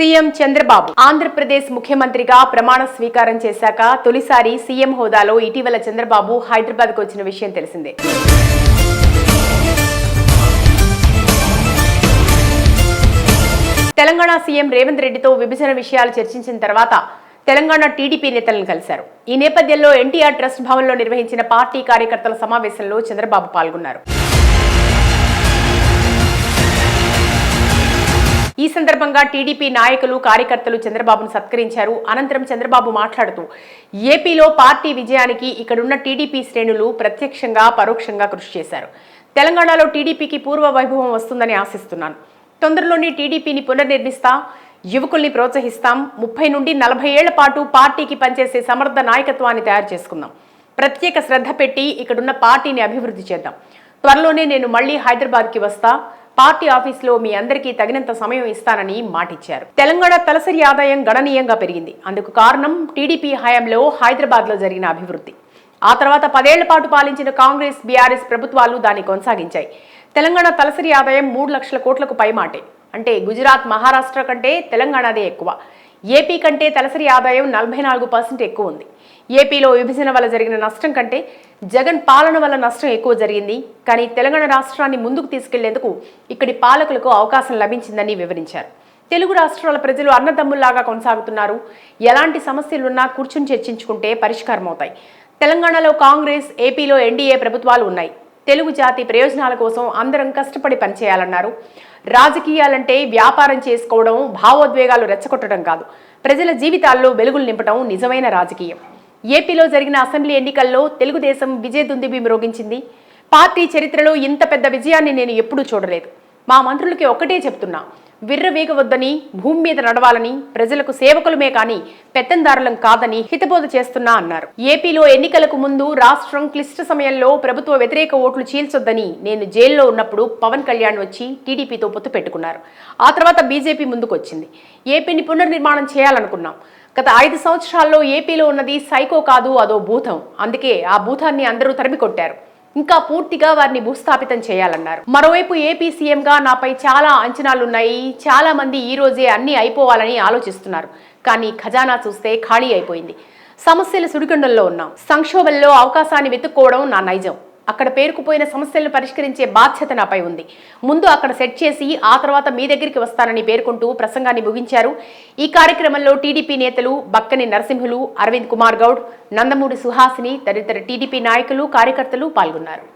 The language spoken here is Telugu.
సీఎం చంద్రబాబు. ఆంధ్రప్రదేశ్ ముఖ్యమంత్రిగా ప్రమాణ స్వీకారం చేశాక తొలిసారి సీఎం హోదాలో ఇటీవల చంద్రబాబు హైదరాబాద్కు వచ్చిన విషయం తెలిసిందే. తెలంగాణ సీఎం రేవంత్ రెడ్డితో విభజన విషయాలు చర్చించిన తర్వాత తెలంగాణ టీడీపీ నేతలను కలిశారు. ఈ నేపథ్యంలో ఎన్టీఆర్ ట్రస్ట్ భవన్లో నిర్వహించిన పార్టీ కార్యకర్తల సమావేశంలో చంద్రబాబు పాల్గొన్నారు. ఈ సందర్భంగా టీడీపీ నాయకులు కార్యకర్తలు చంద్రబాబును సత్కరించారు. అనంతరం చంద్రబాబు మాట్లాడుతూ ఏపీలో పార్టీ విజయానికి ఇక్కడున్న టీడీపీ శ్రేణులు ప్రత్యక్షంగా పరోక్షంగా కృషి చేశారు. తెలంగాణలో టీడీపీకి పూర్వ వైభవం వస్తుందని ఆశిస్తున్నాను. తొందరలోనే టీడీపీని పునర్నిర్మిస్తా యువకుల్ని ప్రోత్సహిస్తాం. ముప్పై నుండి నలభై ఏళ్ళ పాటు పార్టీకి పనిచేసే సమర్థ నాయకత్వాన్ని తయారు చేసుకుందాం. ప్రత్యేక శ్రద్ధ పెట్టి ఇక్కడున్న పార్టీని అభివృద్ధి చేద్దాం. త్వరలోనే నేను మళ్ళీ హైదరాబాద్కి వస్తా. పార్టీ ఆఫీసులో మీ అందరికీ తగినంత సమయం ఇస్తానని మాటిచ్చారు. తెలంగాణ తలసరి ఆదాయం గణనీయంగా పెరిగింది. అందుకు కారణం టీడీపీ హయాంలో హైదరాబాద్లో జరిగిన అభివృద్ధి. ఆ తర్వాత పదేళ్ళ పాటు పాలించిన కాంగ్రెస్ బీఆర్ఎస్ ప్రభుత్వాలు దాన్ని కొనసాగించాయి. తెలంగాణ తలసరి ఆదాయం మూడు లక్షల కోట్లకు పైమాటే. అంటే గుజరాత్ మహారాష్ట్ర కంటే తెలంగాణదే ఎక్కువ. ఏపీ కంటే తలసరి ఆదాయం నలభై నాలుగు పర్సెంట్ ఎక్కువ ఉంది ఏపీలో విభజన వల్ల జరిగిన నష్టం కంటే జగన్ పాలన వల్ల నష్టం ఎక్కువ జరిగింది. కానీ తెలంగాణ రాష్ట్రాన్ని ముందుకు తీసుకెళ్ళేందుకు ఇక్కడి పాలకులకు అవకాశం లభించిందని వివరించారు. తెలుగు రాష్ట్రాల ప్రజలు అన్నదమ్ముల్లాగా కొనసాగుతున్నారు. ఎలాంటి సమస్యలున్నా కూర్చుని చర్చించుకుంటే పరిష్కారం అవుతాయి తెలంగాణలో కాంగ్రెస్ ఏపీలో ఎన్డీఏ ప్రభుత్వాలు ఉన్నాయి. తెలుగు జాతి ప్రయోజనాల కోసం అందరం కష్టపడి పనిచేయాలన్నారు. రాజకీయాలంటే వ్యాపారం చేసుకోవడం భావోద్వేగాలు రెచ్చగొట్టడం కాదు. ప్రజల జీవితాల్లో వెలుగులు నింపడం నిజమైన రాజకీయం. ఏపీలో జరిగిన అసెంబ్లీ ఎన్నికల్లో తెలుగుదేశం విజయదుందుబి మ్రోగించింది. పార్టీ చరిత్రలో ఇంత పెద్ద విజయాన్ని నేను ఎప్పుడూ చూడలేదు. మా మంత్రులకి ఒక్కటే చెప్తున్నా విర్రవీగవద్దని భూమి మీద నడవాలని ప్రజలకు సేవకులమే కాని పెత్తందారులం కాదని హితబోధ చేస్తున్నా అన్నారు. ఏపీలో ఎన్నికలకు ముందు రాష్ట్రం క్లిష్ట సమయంలో ప్రభుత్వ వ్యతిరేక ఓట్లు చీల్చొద్దని నేను జైల్లో ఉన్నప్పుడు పవన్ కళ్యాణ్ వచ్చి టీడీపీతో పొత్తు పెట్టుకున్నారు. ఆ తర్వాత బీజేపీ ముందుకొచ్చింది. ఏపీని పునర్నిర్మాణం చేయాలనుకున్నాం. గత ఐదు సంవత్సరాల్లో ఏపీలో ఉన్నది సైకో కాదు అదో భూతం. అందుకే ఆ భూతాన్ని అందరూ తరిమి కొట్టారు ఇంకా పూర్తిగా వారిని భూస్థాపితం చేయాలన్నారు. మరోవైపు ఏపీ సీఎంగా నాపై చాలా అంచనాలున్నాయి. చాలా మంది ఈ రోజే అన్ని అయిపోవాలని ఆలోచిస్తున్నారు. కానీ ఖజానా చూస్తే ఖాళీ అయిపోయింది. సమస్యల సుడిగుండంలో ఉన్నాం. సంక్షోభంలో అవకాశాన్ని వెతుక్కోవడం నా నైజం. అక్కడ పేరుకుపోయిన సమస్యలను పరిష్కరించే బాధ్యత నాపై ఉంది. ముందు అక్కడ సెట్ చేసి ఆ తర్వాత మీ దగ్గరికి వస్తానని పేర్కొంటూ ప్రసంగాన్ని ముగించారు. ఈ కార్యక్రమంలో టీడీపీ నేతలు బక్కని నరసింహులు అరవింద్ కుమార్ గౌడ్ నందమూరి సుహాసిని తదితర టీడీపీ నాయకులు కార్యకర్తలు పాల్గొన్నారు.